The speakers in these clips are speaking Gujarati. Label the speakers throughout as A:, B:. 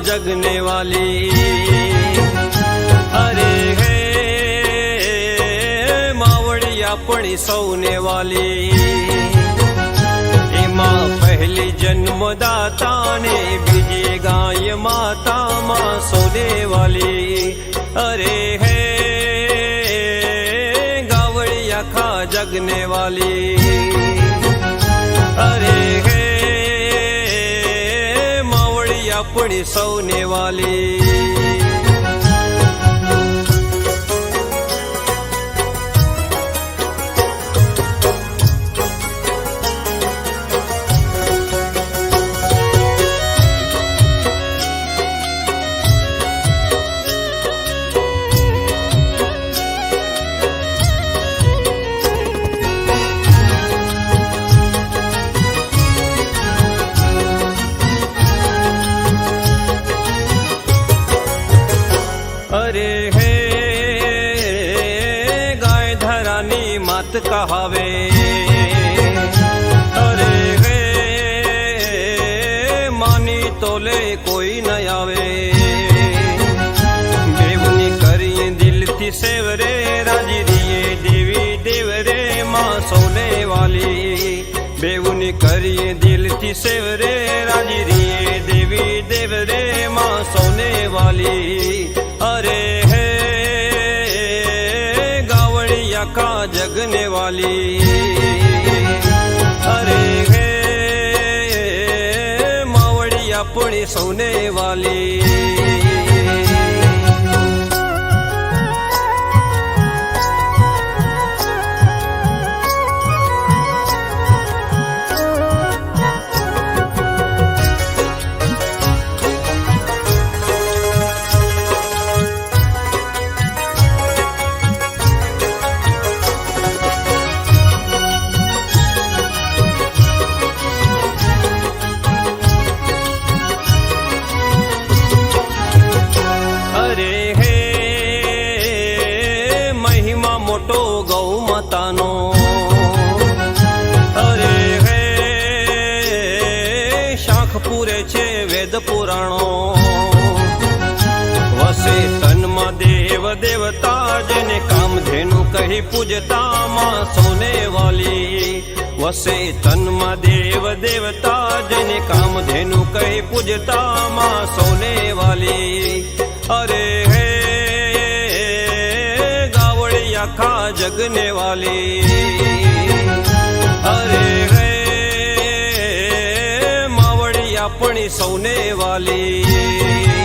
A: જગને વાલી અરે હે માવડી આપણી સૌને વાલી એમાં પહેલી જન્મદાતાને બીજી ગાય માતામાં સૌને વાલી અરે હે ગાવડી આખા જગને વાલી આપણી સૌને વાલી. કહાવે અરે હે માની તોલે કોઈ ન આવે દેવની કરીએ દિલથી સેવરે રાજી દિએ દેવી દેવરે માં સૌને વાલી બેવની કરીએ દિલથી સેવરે રાજી દિએ દેવી દેવરે માં સૌને વાલી વાલી અરે હે માવડી આપણી સૌને વાલી દેવતા જેને કામધેનુ કહી પૂજતા માં સોને વાલી. વસે તનમાં દેવ દેવતા જેને કામધેનુ કહી પૂજતા માં સોને વાલી. અરે હે ગાવડી આખા જગને વાલી. અરે હે માવડી આપણી સૌને વાલી.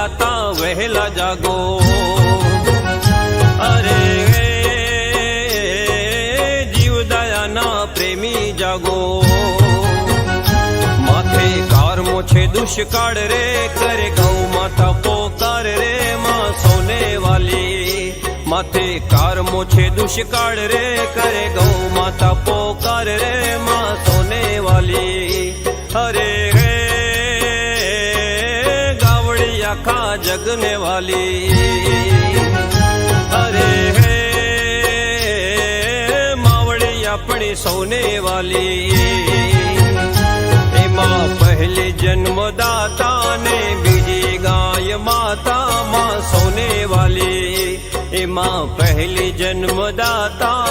A: જાગો દાતા વહેલા જાગો અરે જીવદયાના પ્રેમી જાગો માથે કારમો છે દુષ્કાળ રે કરે ગૌ માતા પોકાર રે માં સોને વાલી માથે કારમો છે દુષ્કાળ રે કરે ગૌ માતા પોકાર રે માં સોને વાલી અરે આખા જગને વાલી અરે હે માવડી આપણી સૌને વાલી એમાં પહેલી જન્મદાતા ને બીજી ગાય માતા માં સૌને વાલી એમાં પહેલી જન્મદાતા